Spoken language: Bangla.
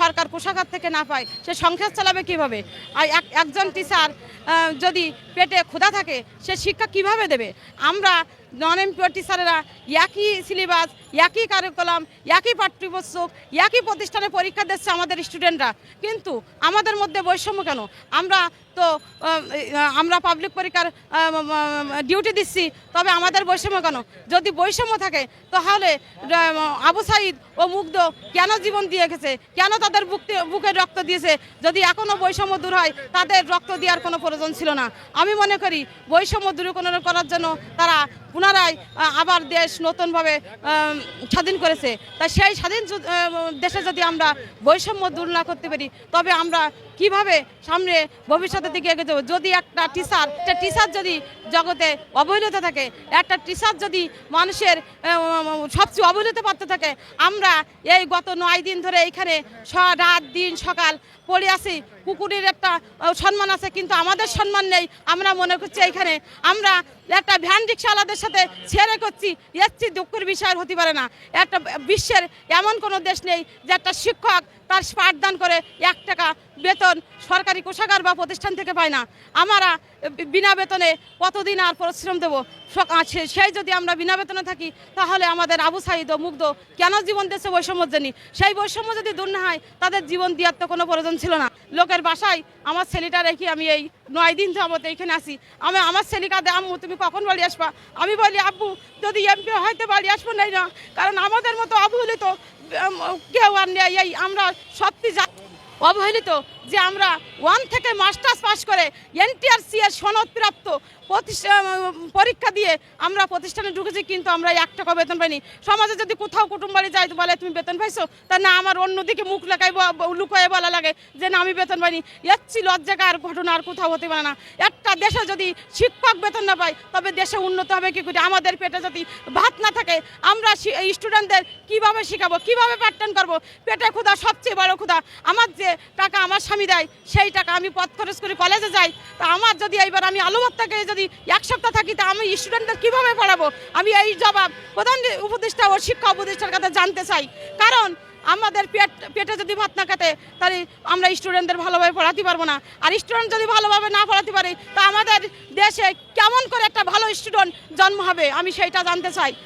সরকার কোষাগার থেকে না পায়, সে সংসার চালাবে কীভাবে? আর এক একজন টিচার যদি পেটে ক্ষুধা থাকে, সে শিক্ষা কীভাবে দেবে? আমরা নন এমপিও টিচারেরা একই সিলেবাস, একই কারিকুলাম একই পাঠ্যপুস্তক, একই প্রতিষ্ঠানে পরীক্ষা দিচ্ছে আমাদের স্টুডেন্টরা কিন্তু আমাদের মধ্যে বৈষম্য কেন? আমরা তো আমরা পাবলিক পরীক্ষার ডিউটি দিচ্ছি, তবে আমাদের বৈষম্য কেন? যদি বৈষম্য থাকে, তাহলে আবু সাইদ ও মুগ্ধ কেন জীবন দিয়ে গেছে? কেন তাদের বুকতে, বুকে রক্ত দিয়েছে? যদি এখনও বৈষম্য দূর হয়, তাদের রক্ত দেওয়ার কোনো প্রয়োজন ছিল না। আমি মনে করি, বৈষম্য দূরীকরণ করার জন্য তারা পুনরায় আবার দেশ নতুনভাবে স্বাধীন করেছে। তাই সেই স্বাধীন দেশে যদি আমরা বৈষম্য দূর না করতে পারি, তবে আমরা কীভাবে সামনে ভবিষ্যতের দিকে এগিয়ে যাব যদি একটা টিচার একটা টিচার যদি জগতে অবহেলিত থাকে, একটা টিচার যদি মানুষের সবচেয়ে অবহেলিত পাত্র থাকে, আমরা এই গত নয় দিন ধরে এইখানে স- রাত দিন সকাল পড়ে আছি। কুকুরের একটা সম্মান আছে, কিন্তু আমাদের সম্মান নেই। আমরা মনে করছি এইখানে আমরা একটা ভ্যান রিক্সাওয়ালাদের সাথে ছেড়ে করছি। এসছি দুঃখের বিষয় হতে পারে না। একটা বিশ্বের এমন কোনো দেশ নেই যে একটা শিক্ষক তার পাঠদান করে এক টাকা বেতন সরকারি কোষাগার বা প্রতিষ্ঠান থেকে পায় না। আমরা বিনা বেতনে কতদিন আর পরিশ্রম দেবো? সেই যদি আমরা বিনা বেতনে থাকি তাহলে আমাদের আবু সাইদ ও মুগ্ধ কেন জীবন দেশে বৈষম্যের জন্য সেই বৈষম্য যদি দূর না হয় তাদের জীবন দেওয়ার তো কোনো প্রয়োজন ছিল না। লোকের বাসায় আমার ছেলেটা রেখে আমি এই নয় দিন যাবত এইখানে আসি আমি আমার ছেলেকা দে আম্মু তুমি কখন বাড়ি আসবা? আমি বলি আব্বু যদি এমপি হয়তো বাড়ি আসব নাই না। কারণ আমাদের মতো অবহেলিত উম, কেউ আর নেই। এই আমরা সত্যি যা অবহেলিত যে আমরা ওয়ান থেকে মাস্টার্স পাস করে এনটিআরসি এর সনদ প্রাপ্ত প্রতিষ্ঠা- পরীক্ষা দিয়ে আমরা প্রতিষ্ঠানে ঢুকেছি, কিন্তু আমরা এক টাকা বেতন পাইনি। সমাজে যদি কোথাও কুটুম বাড়ি যাই বলে, তুমি বেতন পাইছো? তা না, আমার অন্যদিকে মুখ লেখাই লুকায় বলা লাগে যে, না, আমি বেতন পাইনি। এর ছিল লজ্জাকার ঘটনা আর কোথাও হতে পারে না। একটা দেশে যদি শিক্ষক বেতন না পায়, তবে দেশে উন্নত হবে কি করে? আমাদের পেটে যদি ভাত না থাকে, আমরা স্টুডেন্টদের কীভাবে শেখাবো? কীভাবে প্যাটার্ন করব? পেটে ক্ষুধা সবচেয়ে বড় ক্ষুধা। আমার যে টাকা, আমার স্বামী দেয় সেই টাকা আমি পথ খরচ করে কলেজে যাই। তা আমার যদি এইবার আমি আলুমত্তাকে যদি এক সপ্তাহ থাকি, তা আমি স্টুডেন্টদের কীভাবে পড়াবো? আমি এই জবাব প্রধান উপদেষ্টা ও শিক্ষা উপদেষ্টার কাছে জানতে চাই। কারণ আমাদের পেট, পেটে যদি ভাত না খেতে, তাহলে আমরা স্টুডেন্টদের ভালোভাবে পড়াতে পারব না। আর স্টুডেন্ট যদি ভালোভাবে না পড়াতে পারি, তা আমাদের দেশে কেমন করে একটা ভালো স্টুডেন্ট জন্ম হবে? আমি সেইটা জানতে চাই।